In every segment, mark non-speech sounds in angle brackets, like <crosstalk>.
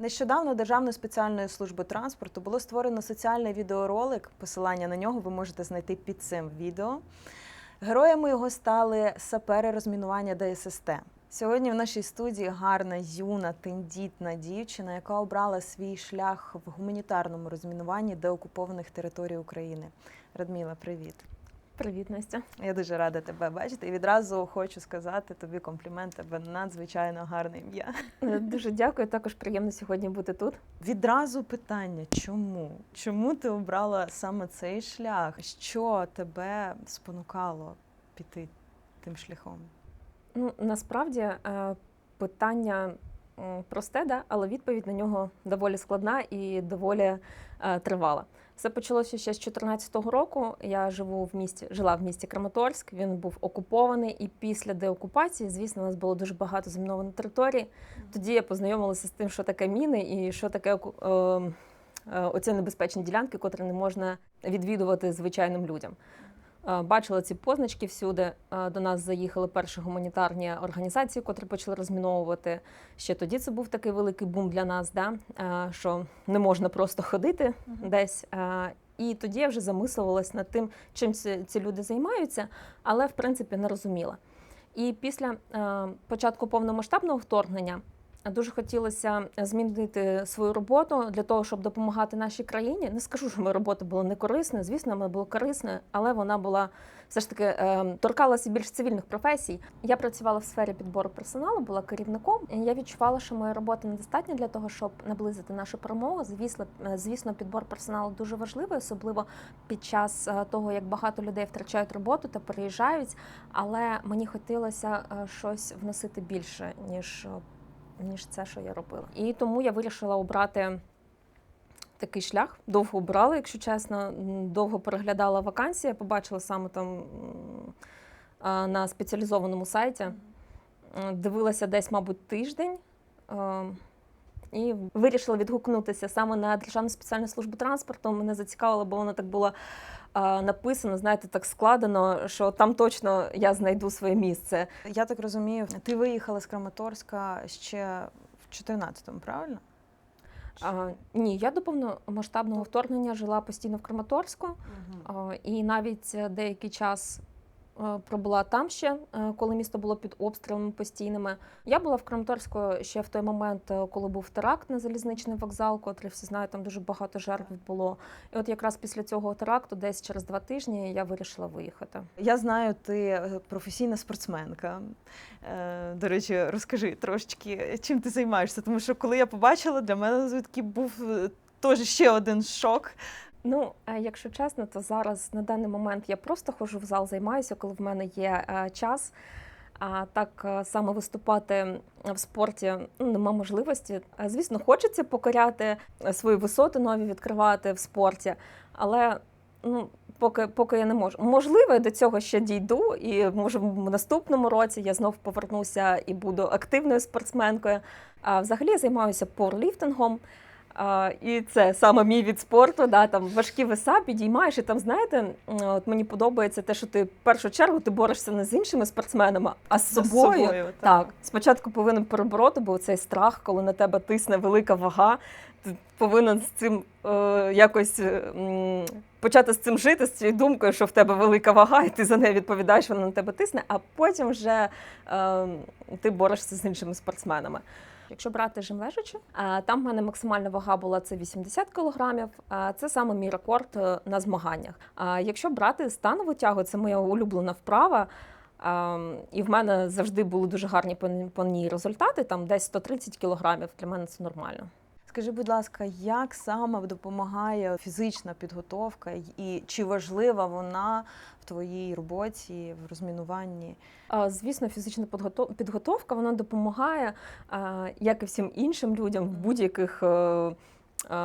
Нещодавно Державною спеціальною службою транспорту було створено соціальний відеоролик. Посилання на нього ви можете знайти під цим відео. Героями його стали сапери розмінування ДССТ. Сьогодні в нашій студії гарна, юна, тендітна дівчина, яка обрала свій шлях в гуманітарному розмінуванні деокупованих територій України. Радміла, привіт! Привіт, Настя. Я дуже рада тебе бачити. І відразу хочу сказати тобі комплімент, тебе надзвичайно гарне ім'я. Е, Дуже дякую. Також приємно сьогодні бути тут. Відразу питання: чому? Чому ти обрала саме цей шлях? Що тебе спонукало піти тим шляхом? Ну насправді е, питання просте, да, але відповідь на нього доволі складна і доволі е, тривала. Все почалося ще з 2014 року. Я живу в місті, жила в місті Краматорськ. Він був окупований, і після деокупації, звісно, у нас було дуже багато замінованої території. Тоді я познайомилася з тим, що таке міни і що таке оку- е, е, оці небезпечні ділянки, котрі не можна відвідувати звичайним людям. Е, Бачила ці позначки всюди. Е, До нас заїхали перші гуманітарні організації, котрі почали розміновувати. Ще тоді це був такий великий бум для нас, да? е, що не можна просто ходити десь. Е, І тоді я вже замислювалась над тим, чим ці, люди займаються, але в принципі не розуміла. І після початку повномасштабного вторгнення дуже хотілося змінити свою роботу для того, щоб допомагати нашій країні. Не скажу, що моя робота була не корисною. Звісно, вона була корисною, але вона була все ж таки е, торкалася більш цивільних професій. Я працювала в сфері підбору персоналу, була керівником. Я відчувала, що моя робота недостатня для того, щоб наблизити нашу перемогу. Звісно, е, звісно, підбор персоналу дуже важливий, особливо під час е, того, як багато людей втрачають роботу та переїжджають. Але мені хотілося щось вносити більше ніж. Ніж це, що я робила. І тому я вирішила обрати такий шлях. Довго обрала, якщо чесно. Довго переглядала вакансії, я побачила саме там на спеціалізованому сайті. Дивилася десь, мабуть, тиждень. І вирішила відгукнутися саме на Державну спеціальну службу транспорту. Мене зацікавило, бо воно так було а, написано, знаєте, так складено, що там точно я знайду своє місце. Я так розумію, ти виїхала з Краматорська ще в 14-му, правильно? А, ні, я до повномасштабного вторгнення жила постійно в Краматорську, а, і навіть е, деякий час пробула там ще, е, коли місто було під обстрілами постійними. Я була в Краматорську ще в той момент, е, коли був теракт на залізничний вокзал, котрий всі знають, там дуже багато жертв було. І от якраз після цього теракту, десь через два тижні, я вирішила виїхати. Я знаю, ти е, професійна спортсменка. Е, До речі, розкажи трошечки, чим ти займаєшся, тому що коли я побачила, для мене звідки був е, теж ще один шок. Ну, е, якщо чесно, то зараз на даний момент я просто ходжу в зал, займаюся, коли в мене є е, час. А так е, саме виступати в спорті ну, нема можливості. Звісно, хочеться покоряти свої висоти нові відкривати в спорті, але ну, поки, поки я не можу. Можливо, я до цього ще дійду, і може в наступному році я знов повернуся і буду активною спортсменкою. А взагалі я займаюся пауерліфтингом. А, і це саме мій від спорту. Да, там важкі веса підіймаєш, і там, знаєте, от мені подобається те, що ти в першу чергу ти борешся не з іншими спортсменами, а з З собою. собою, так. спочатку повинен перебороти, бо цей страх, коли на тебе тисне велика вага, ти повинен з цим е, якось е, почати з цим жити, з цією думкою, що в тебе велика вага, і ти за неї відповідаєш, вона на тебе тисне, а потім вже е, ти борешся з іншими спортсменами. Якщо брати жим лежачи, там в мене максимальна вага була це 80 кілограмів. Це саме мій рекорд е, на змаганнях. А якщо брати станову тягу, це моя улюблена вправа. І в мене завжди були дуже гарні по ній- результати. Там десь 130 кілограмів. Для мене це нормально. Скажи, будь ласка, як саме допомагає фізична підготовка, і чи важлива вона в твоїй роботі, в розмінуванні? Звісно, фізична підготовка вона допомагає, як і всім іншим людям, в будь-яких е, е,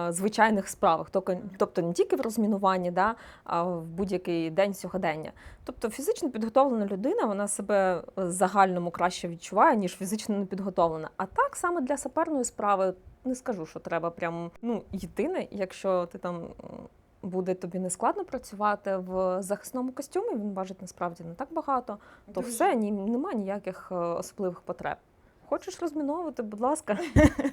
звичайних справах, тобто не тільки в розмінуванні, да, а в будь-який день сьогодення. Тобто фізично підготовлена людина вона себе в загальному краще відчуває, ніж фізично непідготовлена. А так саме для саперної справи не скажу, що треба прям ну, єдине, якщо ти там. Буде тобі не складно працювати в захисному костюмі, він важить насправді не так багато, то все, ні, нема ніяких е, особливих потреб. Хочеш розміновувати, будь ласка.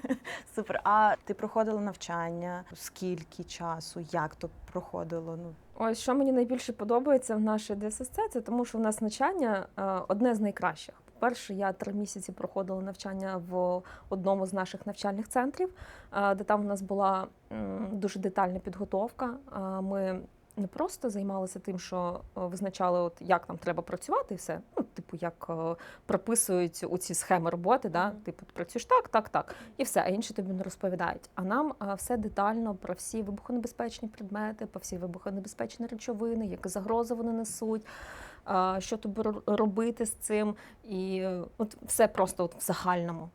<laughs> Супер. А ти проходила навчання? Скільки часу? Як то проходило? Ну Ось що мені найбільше подобається в нашій ДССЦ, це тому, що в нас навчання е, одне з найкращих. По-перше, я три місяці проходила навчання в одному з наших навчальних центрів, е, де там в нас була дуже детальна підготовка. Е, Ми не просто займалися тим, що е, визначали, от як нам треба працювати, і все. Ну, типу, як прописують у ці схеми роботи, да? Типу, ти працюєш так, так, так, і все, а інші тобі не розповідають. А нам все детально про всі вибухонебезпечні предмети, про всі вибухонебезпечні речовини, які загрози вони несуть. Що тобі ро- робити з цим, і е, от все просто от в загальному.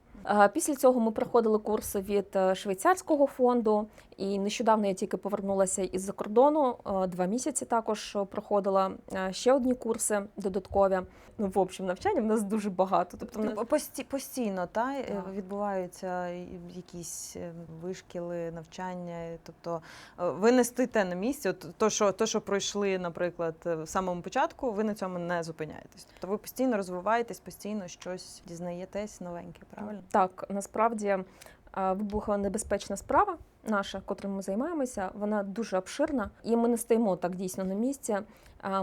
Після цього ми проходили курси від е, швейцарського фонду, і нещодавно я тільки повернулася із-за кордону. е, Два місяці також е, проходила е, ще одні курси додаткові. Ну, в общем, навчання в нас дуже багато. Тобто, Тобто пості- постійно та Так. відбуваються якісь вишкіли, навчання. Тобто ви не стоїте на місці. От то, що то, що пройшли, наприклад, в самому початку, ви на цьому не зупиняєтесь. Тобто ви постійно розвиваєтесь, постійно щось дізнаєтесь новеньке, правильно? Так, насправді вибухонебезпечна справа наша, котрою ми займаємося, вона дуже обширна, і ми не стоїмо так дійсно на місці.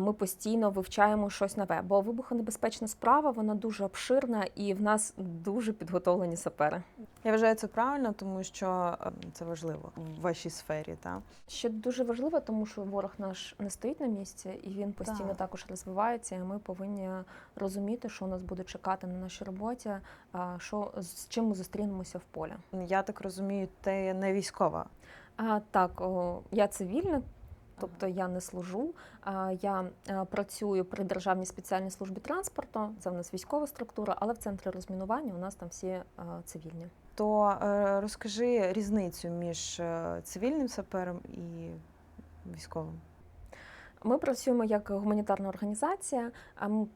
Ми постійно вивчаємо щось нове. Бо вибухонебезпечна справа вона дуже обширна, і в нас дуже підготовлені сапери. Я вважаю це правильно, тому що е, це важливо в вашій сфері. Та? Ще дуже важливо, тому що ворог наш не стоїть на місці, і він постійно Так. також розвивається. І ми повинні розуміти, що нас буде чекати на нашій роботі, що з чим ми зустрінемося в полі. Я так розумію, ти не військова. А, так, о, я цивільна, тобто я не служу. А, я е, працюю при Державній спеціальній службі транспорту. Це в нас військова структура, але в центрі розмінування у нас там всі е, цивільні. То е, розкажи різницю між цивільним сапером і військовим. Ми працюємо як гуманітарна організація,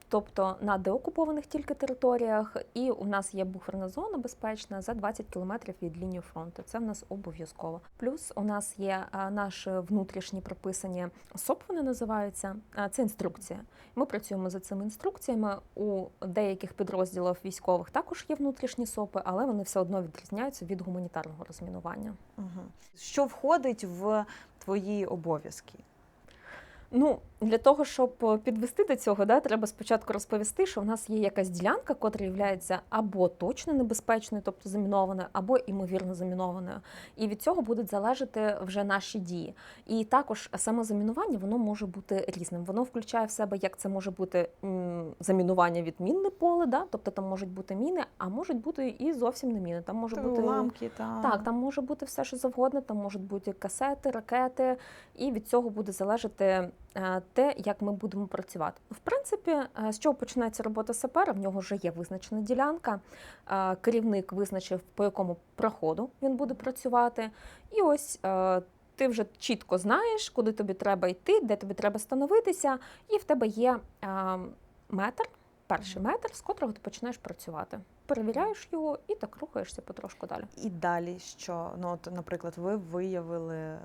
тобто на деокупованих тільки територіях, і у нас є буферна зона безпечна за 20 кілометрів від лінії фронту. Це в нас обов'язково. Плюс у нас є а, наші внутрішні прописані СОП, вони називаються. Це інструкція. Ми працюємо за цими інструкціями. У деяких підрозділів військових також є внутрішні СОПи, але вони все одно відрізняються від гуманітарного розмінування. Що входить в твої обов'язки? Ну, для того, щоб е, підвести до цього, да, треба спочатку розповісти, що в нас є якась ділянка, котра є або точно небезпечною, тобто замінованою, або імовірно замінованою. І від цього будуть залежати вже наші дії. І також саме замінування воно може бути різним. Воно включає в себе, як це може бути замінування від мінне поле, да? тобто там можуть бути міни, а можуть бути і зовсім не міни. Там може бути уламки, та... так, там може бути все, що завгодно, там можуть бути касети, ракети, і від цього буде залежати те, як ми будемо працювати. В принципі, е, з чого починається робота сапера? В нього вже є визначена ділянка. е, Керівник визначив, по якому проходу він буде працювати. І ось е, ти вже чітко знаєш, куди тобі треба йти, де тобі треба становитися, і в тебе є е, метр, перший метр, з котрого ти починаєш працювати. Перевіряєш його і так рухаєшся потрошку далі. І далі що? Ну, от, наприклад, ви виявили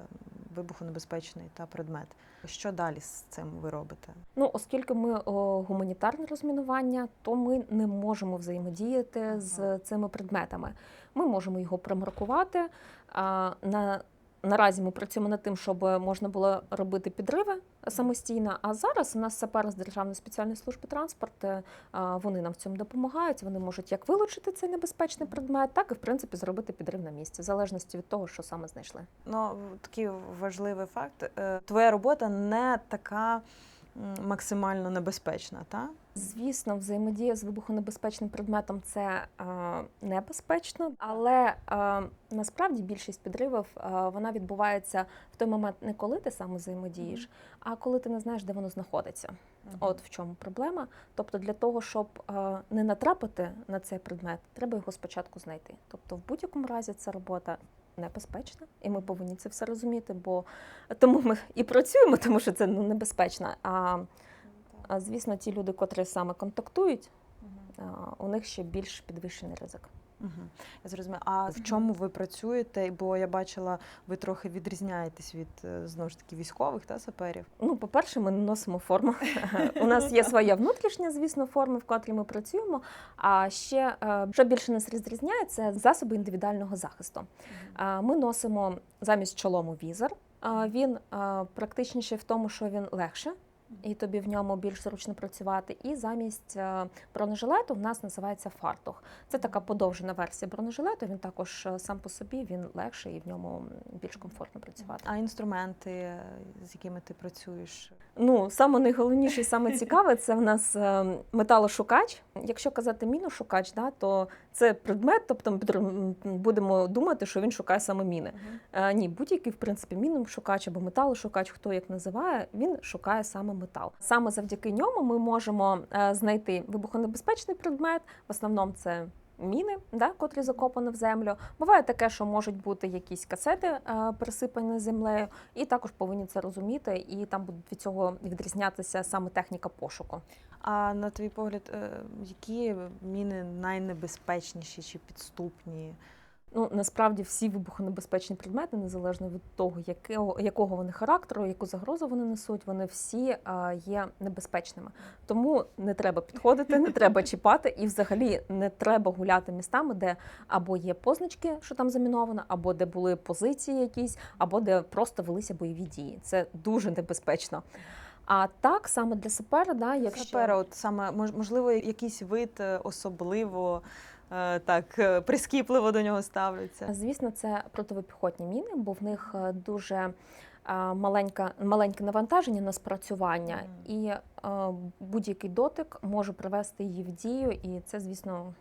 вибухонебезпечний та предмет. Що далі з цим ви робите? Ну, оскільки ми о, гуманітарне розмінування, то ми не можемо взаємодіяти Ага. з цими предметами. Ми можемо його примаркувати. А, на, наразі ми працюємо над тим, щоб можна було робити підриви самостійно. А зараз у нас сапер з Державної спеціальної служби транспорту, вони нам в цьому допомагають. Вони можуть як вилучити цей небезпечний предмет, так і в принципі зробити підрив на місці, в залежності від того, що саме знайшли. Ну, такий важливий факт. Е, Твоя робота не така максимально небезпечна, та? Звісно, взаємодія з вибухонебезпечним предметом це е, небезпечно, але е, насправді більшість підривів е, вона відбувається в той момент не коли ти саме взаємодієш, а коли ти не знаєш, де воно знаходиться. От в чому проблема. Тобто, для того, щоб е, не натрапити на цей предмет, треба його спочатку знайти. Тобто, в будь-якому разі ця робота небезпечна, і ми повинні це все розуміти, бо тому ми і працюємо, тому що це ну, небезпечно. А, а звісно, ті люди, котрі саме контактують, у них ще більш підвищений ризик. Угу. Я зрозуміла. А в чому ви працюєте? Бо я бачила, ви трохи відрізняєтесь від е, знову ж таки військових та саперів. Ну, по-перше, ми не носимо форму. У нас є своя внутрішня, звісно, форма, в котрій ми працюємо. А ще е, що більше нас розрізняє, це засоби індивідуального захисту. Ми носимо замість чолому візор. Він а, практичніший в тому, що він легше. І тобі в ньому більш зручно працювати. І замість е, бронежилету в нас називається фартух. Це така подовжена версія бронежилету. Він також е, сам по собі він легший і в ньому більш комфортно працювати. А інструменти, е, з якими ти працюєш? Ну, саме найголовніше, і саме цікаве, це в нас металошукач. Якщо казати міношукач, да, то це предмет, тобто ми будемо- думати, що він шукає саме міни. Е, ні, будь-який, в принципі, міношукач або металошукач, хто як називає, він шукає саме метал. Саме завдяки ньому ми можемо е, знайти вибухонебезпечний предмет. В основному це. Міни, да, котрі закопані в землю. Буває таке, що можуть бути якісь касети е, присипані землею, і також повинні це розуміти, і там буде від цього відрізнятися саме техніка пошуку. А на твій погляд, е, які міни найнебезпечніші чи підступні? Ну насправді всі вибухонебезпечні предмети, незалежно від того, якого, якого вони характеру, яку загрозу вони несуть, вони всі а, є небезпечними. Тому не треба підходити, не треба <laughs> чіпати, і взагалі не треба гуляти містами, де або є позначки, що там заміновано, або де були позиції якісь, або де просто велися бойові дії. Це дуже небезпечно. А так саме для сапера, да, якщо Сапера, от саме можливо, якийсь вид е, особливо е, так е, прискіпливо до нього ставляться. Звісно, це противопіхотні міни, бо в них е, дуже е, маленька, маленьке навантаження на спрацювання, і е, будь-який дотик може привести її в дію, і це, звісно,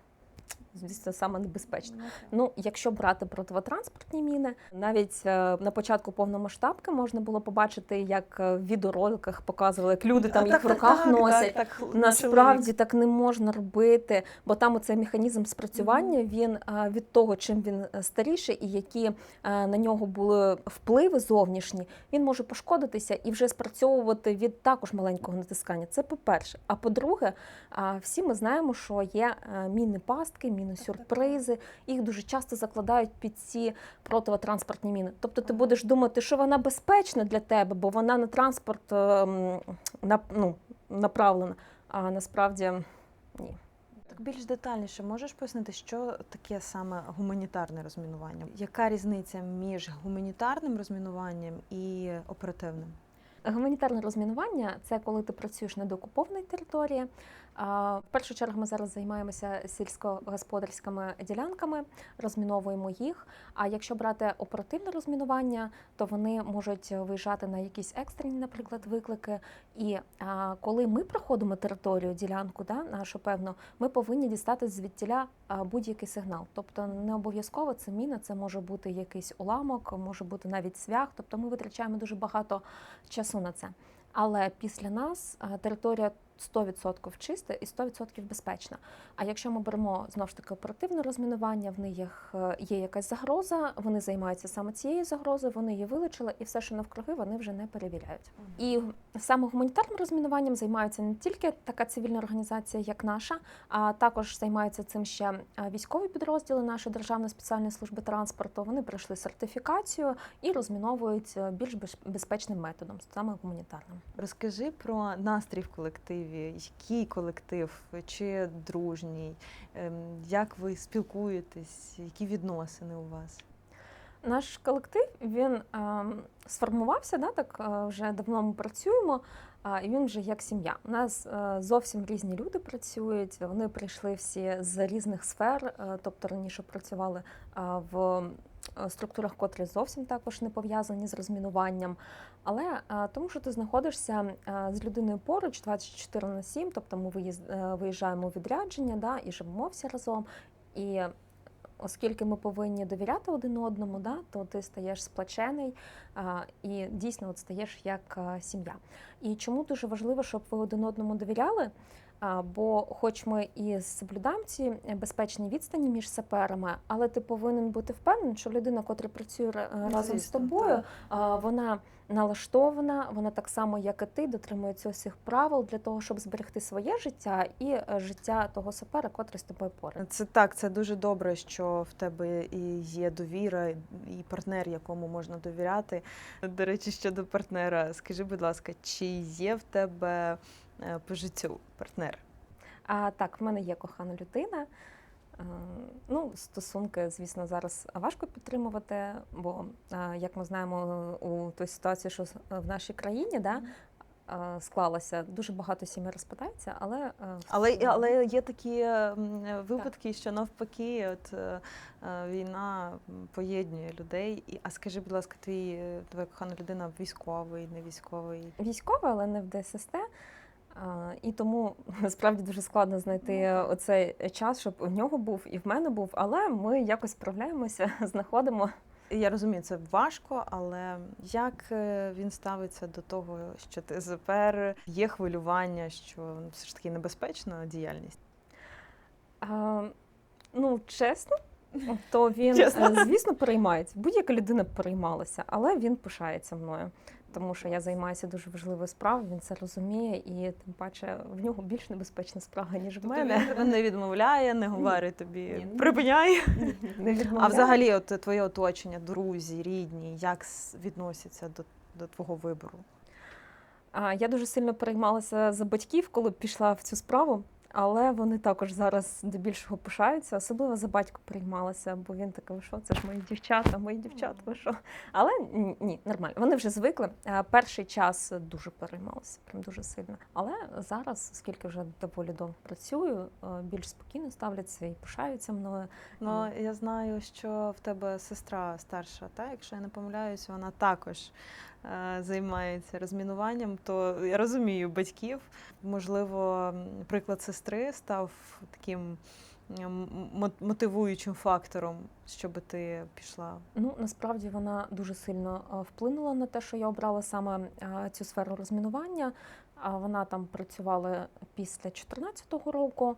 звісно, саме небезпечно. Ну, якщо брати противотранспортні міни, навіть е, на початку повномасштабки можна було побачити, як е, в відеороликах показували, як люди там А, їх так, в руках так, носять. Так, так, Насправді так не можна робити, бо там оцей механізм спрацювання він е, від того, чим він старіший, і які е, на нього були впливи зовнішні, він може пошкодитися і вже спрацьовувати від також маленького натискання. Це по-перше. А по-друге, всі ми знаємо, що є е, міни пастки, міни сюрпризи. Їх дуже часто закладають під ці противотранспортні міни. Тобто ти будеш думати, що вона безпечна для тебе, бо вона на транспорт е, на, ну, направлена. А насправді ні. Так більш детальніше можеш пояснити, що таке саме гуманітарне розмінування? Яка різниця між гуманітарним розмінуванням і оперативним? Гуманітарне розмінування це коли ти працюєш на деокупованій території. В першу чергу ми зараз займаємося сільськогосподарськими ділянками, розміновуємо їх. А якщо брати оперативне розмінування, то вони можуть виїжджати на якісь екстрені, наприклад, виклики. І коли ми проходимо територію, ділянку, да, нашу певну, ми повинні дістати звідтіля будь-який сигнал. Тобто не обов'язково це міна, це може бути якийсь уламок, може бути навіть свях. Тобто ми витрачаємо дуже багато часу на це. Але після нас територія 100% чиста і 100% безпечна. А якщо ми беремо знову ж таки оперативне розмінування, в них е, є якась загроза, вони займаються саме цією загрозою, вони її вилучили, і все, що навкруги, вони вже не перевіряють. І саме гуманітарним розмінуванням займаються не тільки така цивільна організація, як наша, а також займаються цим ще е, військові підрозділи нашої Державної спеціальної служби транспорту. Вони пройшли сертифікацію і розміновують е, більш без- безпечним методом, саме гуманітарним. Розкажи про настрій в колективі. Який колектив, чи дружній, Ем, як ви спілкуєтесь, які відносини у вас? Наш колектив він е, сформувався, да, так е, вже давно ми працюємо, і він вже як сім'я. У нас е, зовсім різні люди працюють. Вони прийшли всі з різних сфер, е, тобто раніше працювали е, в структурах, котрі зовсім також не пов'язані з розмінуванням. Але тому, що ти знаходишся з людиною поруч 24 на 7, тобто ми виїжджаємо у відрядження да, і живемо всі разом. І оскільки ми повинні довіряти один одному, да, то ти стаєш сплачений а, і дійсно от стаєш як а, сім'я. І чому дуже важливо, щоб ви один одному довіряли? А, Бо, хоч ми і соблюдаємо ці безпечні відстані між саперами, але ти повинен бути впевнений, що людина, котра працює ра- разом з тобою, так. а, вона налаштована, вона так само, як і ти, дотримується усіх правил для того, щоб зберегти своє життя і е, життя того сапера, котрий з тобою поряд. Це так, це дуже добре, що в тебе і є довіра, і партнер, якому можна довіряти. До речі, щодо партнера, скажи, будь ласка, чи є в тебе е, по життю партнер? А так, в мене є кохана людина. Е, Ну, стосунки, звісно, зараз важко підтримувати, бо, е, як ми знаємо, у той ситуації, що в нашій країні, да, е, склалося, дуже багато сімей розпадається, але Але, але є такі випадки, що навпаки, от війна поєднує людей. І, а скажи, будь ласка, твій твоя кохана людина військовий, не військовий? військова, але не в ДССТ. І тому <laughs> насправді дуже складно знайти Ну, оцей час, щоб у нього був і в мене був, але ми якось справляємося, <laughs> знаходимо. Я розумію, це важко, але як е, він ставиться до того, що ти тепер є хвилювання, що все ж таки небезпечна діяльність? А, ну, чесно, то він, Чесно? е, звісно, переймається. Будь-яка людина переймалася, але він пишається мною. Тому що я займаюся дуже важливою справою, він це розуміє, і тим паче в нього більш небезпечна справа, ніж в Тобто мене. він не відмовляє, не говорить тобі Ні, припиняй. <laughs> Не А взагалі, от твоє оточення, друзі, рідні, як відносяться до, до твого вибору? Я дуже сильно переймалася за батьків, коли пішла в цю справу, але вони також зараз до більшого пишаються, особливо за батька переймалася, бо він такий, що, це ж мої дівчата, мої дівчата, ви що? Але ні, нормально. Вони вже звикли. Е, Перший час дуже переймалася, прям дуже сильно. Але зараз, оскільки вже доволі довго працюю, е, більш спокійно ставляться і пишаються мною. Ну, я знаю, що в тебе сестра старша, та якщо я не помиляюсь, вона також займається розмінуванням. То я розумію батьків. Можливо, приклад сестри став таким мотивуючим фактором, щоб ти пішла. Ну насправді вона дуже сильно е, вплинула на те, що я обрала саме е, цю сферу розмінування. А Вона там працювала після 2014 року.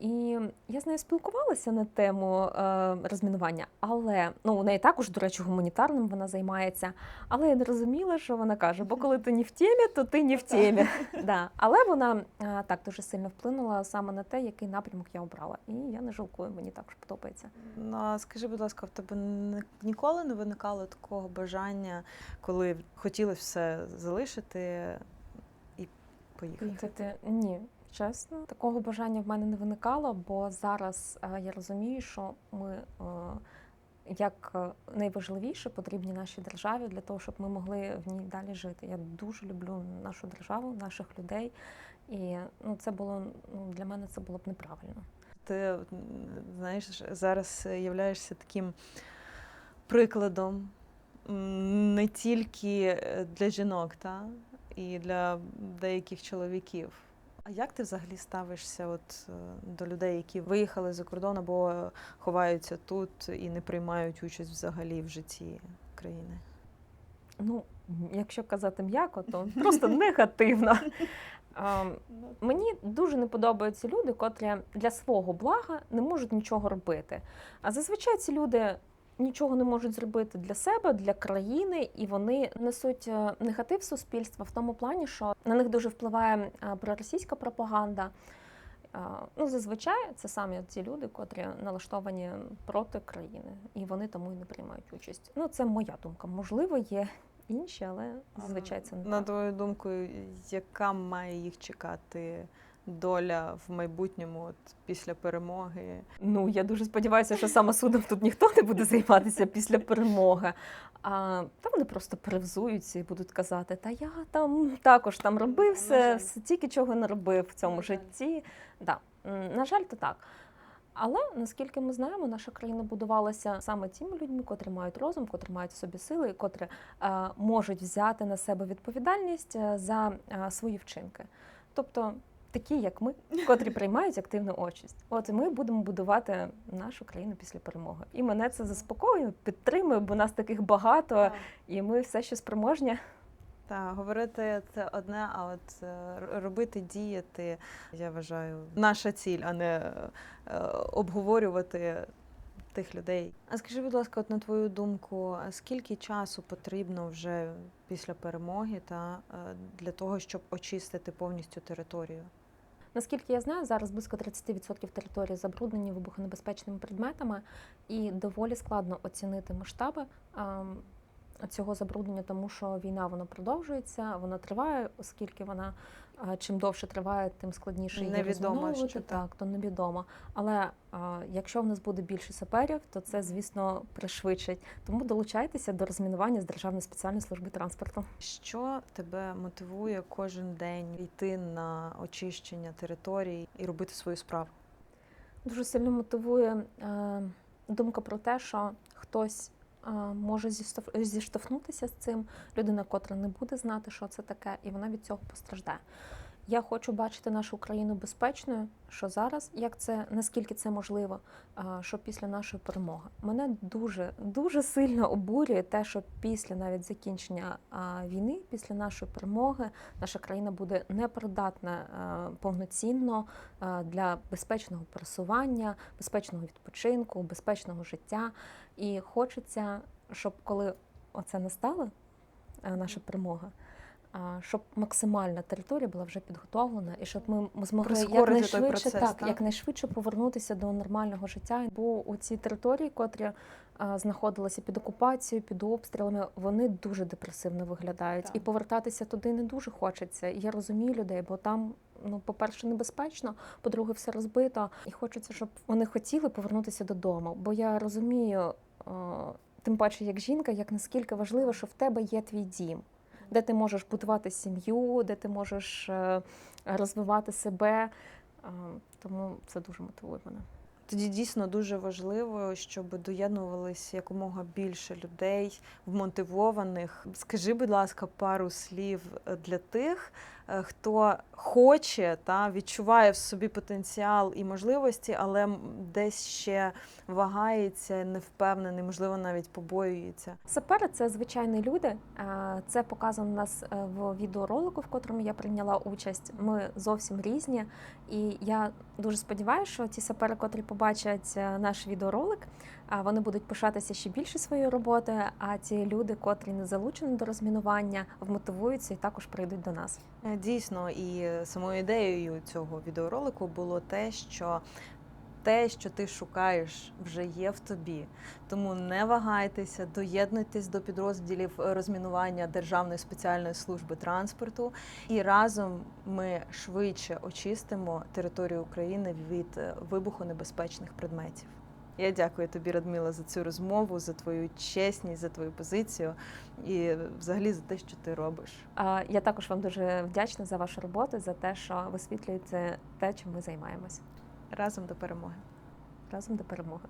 І я з нею спілкувалася на тему е, розмінування, але ну у неї також, до речі, гуманітарним вона займається. Але я не розуміла, що вона каже, бо коли ти не в темі, то ти не в темі. <laughs> да. Але вона е, так дуже сильно вплинула саме на те, який напрямок я обрала. І я не жалкую, мені також подобається. Ну, а скажи, будь ласка, в тебе ніколи не виникало такого бажання, коли хотілося все залишити і поїхати? Їхати ні, чесно, такого бажання в мене не виникало, бо зараз е, я розумію, що ми е, як е, найважливіше потрібні нашій державі для того, щоб ми могли в ній далі жити. Я дуже люблю нашу державу, наших людей, і ну це було ну для мене це було б неправильно. Ти знаєш, зараз являєшся таким прикладом не тільки для жінок, та і для деяких чоловіків. А як ти взагалі ставишся от е, до людей, які виїхали за кордон або ховаються тут і не приймають участь взагалі в житті країни? Ну, якщо казати м'яко, то просто негативно. <laughs> Ем, Мені дуже не подобаються люди, котрі для свого блага не можуть нічого робити. А зазвичай ці люди нічого не можуть зробити для себе, для країни, і вони несуть е, негатив суспільства в тому плані, що на них дуже впливає е, проросійська пропаганда. Е, Ну, зазвичай це самі ці люди, котрі налаштовані проти країни, і вони тому і не приймають участь. Ну, це моя думка. Можливо, є інші, але зазвичай це не На так. твою думку, яка має їх чекати доля в майбутньому от, після перемоги? Ну, я дуже сподіваюся, що саме судом тут ніхто не буде займатися після перемоги. А та вони просто перевзуються і будуть казати, та я там також там робив все, все тільки чого не робив в цьому житті. Да. На жаль, то так. Але наскільки ми знаємо, наша країна будувалася саме тими людьми, котрі мають розум, котрі мають в собі сили, котрі е, можуть взяти на себе відповідальність е, за е, свої вчинки. Тобто такі, як ми, котрі приймають активну участь. От і ми будемо будувати нашу країну після перемоги. І мене це заспокоює, підтримує, бо нас таких багато, і ми все ще спроможні. Так, говорити це одне, а от е, робити, діяти, я вважаю, наша ціль, а не е, обговорювати тих людей. А скажи, будь ласка, от на твою думку, скільки часу потрібно вже після перемоги та е, для того, щоб очистити повністю територію? Наскільки я знаю, зараз близько 30% території забруднені вибухонебезпечними предметами, і доволі складно оцінити масштаби ем, цього забруднення, тому що війна вона продовжується, вона триває, оскільки вона чим довше триває, тим складніше її Невідомо, що так. так, то невідомо. Але е, якщо в нас буде більше саперів, то це, звісно, пришвидшить. Тому долучайтеся до розмінування з Державної спеціальної служби транспорту. Що тебе мотивує кожен день йти на очищення територій і робити свою справу? Дуже сильно мотивує е, думка про те, що хтось може зіштовхнутися з цим, людина, котра не буде знати, що це таке, і вона від цього постраждає. Я хочу бачити нашу Україну безпечною, що зараз, як це наскільки це можливо, що після нашої перемоги. Мене дуже дуже сильно обурює те, що після навіть закінчення війни, після нашої перемоги, наша країна буде непридатна повноцінно для безпечного пересування, безпечного відпочинку, безпечного життя. І хочеться, щоб коли оце настало, наша перемога. Щоб максимальна територія була вже підготовлена, і щоб ми змогли Прискорити якнайшвидше, процес, так, так? якнайшвидше повернутися до нормального життя. Бо у цій території, котрі знаходилися під окупацією, під обстрілами, вони дуже депресивно виглядають. Так. І повертатися туди не дуже хочеться. Я розумію людей, бо там, ну, по-перше, небезпечно, по-друге, все розбито. І хочеться, щоб вони хотіли повернутися додому. Бо я розумію, тим паче, як жінка, як наскільки важливо, що в тебе є твій дім, де ти можеш будувати сім'ю, де ти можеш е, розвивати себе. Е, Тому це дуже мотивує мене. Тоді дійсно дуже важливо, щоб доєднувалися якомога більше людей, вмотивованих. Скажи, будь ласка, пару слів для тих, хто хоче та відчуває в собі потенціал і можливості, але десь ще вагається, не впевнений, можливо, навіть побоюється. Сапери це звичайні люди. Е, Це показано у нас е, в відеоролику, в котрому я прийняла участь. Ми зовсім різні. І я дуже сподіваюся, що ті сапери, котрі побачать е, наш відеоролик, вони будуть пишатися ще більше своєю роботою. А ті люди, котрі не залучені до розмінування, вмотивуються і також прийдуть до нас. Е, Дійсно, і самою ідеєю цього відеоролику було те, що те, що ти шукаєш, вже є в тобі. Тому не вагайтеся, доєднуйтесь до підрозділів розмінування Державної спеціальної служби транспорту, і разом ми швидше очистимо територію України від е, вибухонебезпечних предметів. Я дякую тобі, Радмила, за цю розмову, за твою чесність, за твою позицію і взагалі за те, що ти робиш. Я також вам дуже вдячна за вашу роботу, за те, що висвітлюєте те, чим ми займаємось Разом до перемоги. разом до перемоги.